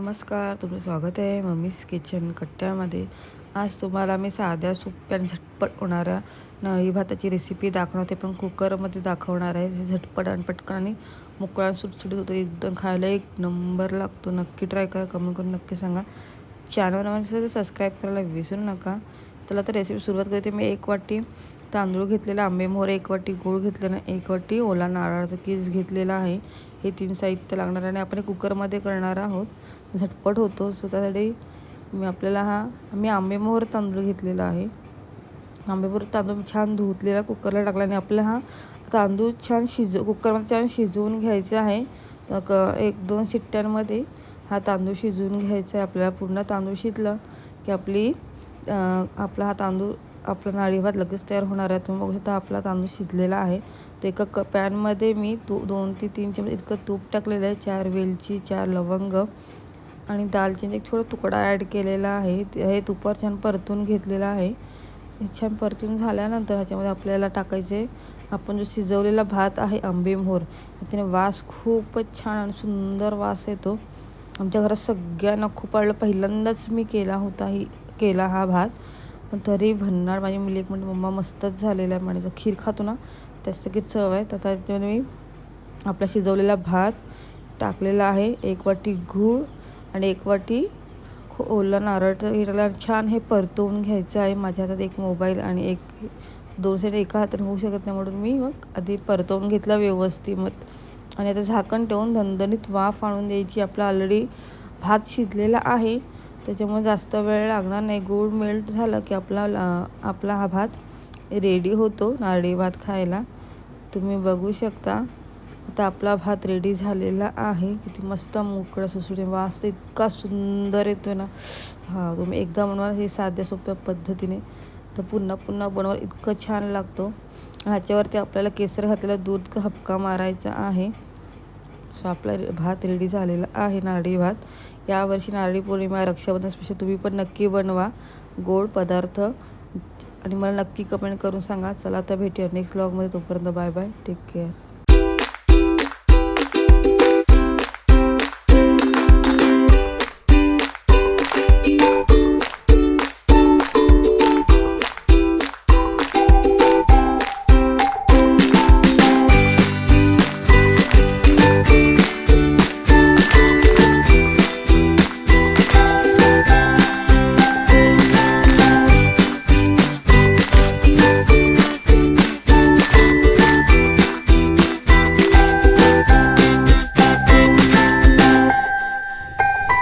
नमस्कार तुमचं स्वागत आहे मम्मीज किचन कट्ट्यामध्ये. आज तुम्हाला मी साध्या सोप्या आणि झटपट होणाऱ्या नळी भाताची रेसिपी दाखवते पण कुकरमध्ये दाखवणार आहे. हे झटपट आणि पटकन आणि मोकळा सुटसुटीत होतो एकदम खायला एक नंबर लागतो. नक्की ट्राय करा कमेंट करून नक्की सांगा. चॅनल नवीन सबस्क्राईब करायला विसरू नका. चला तर रेसिपी सुरुवात करते. मी एक वाटी तांदूळ घेतलेला आंबेमोहर एक वाटी गूळ घेतलेला एक वाटी ओला नारळाचा कीस घेतलेला आहे. हे तीन साहित्य लागणार आणि आपण कुकरमध्ये करणार आहोत. झटपट होतो. सो त्यासाठी मी आपल्याला हा मी आंबेमोहर तांदूळ घेतलेला आहे. आंबेमोहर तांदूळ छान धुतलेला कुकरला टाकला आणि आपला हा तांदूळ छान शिज कुकरमध्ये छान शिजवून घ्यायचा आहे. क एक दोन शिट्ट्यांमध्ये हा तांदूळ शिजवून घ्यायचा आहे. आपल्याला पूर्ण तांदूळ शिजला की आपली आपला हा तांदूळ आपला नारळी भात लगेच तयार होणार आहे. तुम्ही बघू शकता आपला तांदूळ शिजलेला आहे. तर एका क पॅनमध्ये मी तू दोन ते तीन चमचे इतकं तूप टाकलेलं आहे. चार वेलची चार लवंग आणि दालचिनी एक थोडा तुकडा ॲड केलेला आहे. हे तुपावर छान परतून घेतलेलं आहे. छान परतून झाल्यानंतर ह्याच्यामध्ये आपल्याला टाकायचे आपण जो शिजवलेला भात आहे आंबेमोर त्याने वास खूपच छान आणि सुंदर वास येतो. आमच्या घरात सगळ्यांना खूप आवडलं. पहिल्यांदाच मी केला होता ही केला हा भात. पण तरी भन्नाड माझी मुली एक म्हणजे मम्मा मस्तच झालेला आहे. म्हणजे खीर खातो ना त्याची चव आहे. तर त्याच्यामध्ये मी आपला शिजवलेला भात टाकलेला आहे. एक वाटी गूळ आणि एक वाटी ओला नारळ. छान हे परतवून घ्यायचं आहे. माझ्या हातात एक मोबाईल आणि एक दोन साईड एका हाताने होऊ शकत नाही म्हणून मी मग आधी परतवून घेतला व्यवस्थित. मग आणि आता झाकण ठेवून धणधणीत वाफ आणून द्यायची. आपला ऑलरेडी भात शिजलेला आहे. त्याच्यामुळे जास्त वेळ लागणार नाही. गूळ मेल्ट झालं की आपला आपला हा भात रेडी होतो नारळी भात खायला. तुम्ही बघू शकता. आता आपला भात रेडी झालेला आहे. किती मस्त मोकळा सुसुडे वास तर इतका सुंदर येतो ना. हा तुम्ही एकदा बनवाल हे साध्या सोप्या पद्धतीने. तर पुन्हा पुन्हा बनवाल. इतकं छान लागतो. ह्याच्यावरती आपल्याला केसर घातलेलं दूध हपका मारायचा आहे. सो आपला भात रेडी झालेला आहे नारळी भात. यावर्षी नारळी पौर्णिमा रक्षाबंधन स्पेशल तुम्ही पण नक्की बनवा. गोड पदार्थ. आणि मला नक्की कमेंट करून सांगा. चला आता भेटूया नेक्स्ट ब्लॉगमध्ये तोपर्यंत बाय बाय टेक केअर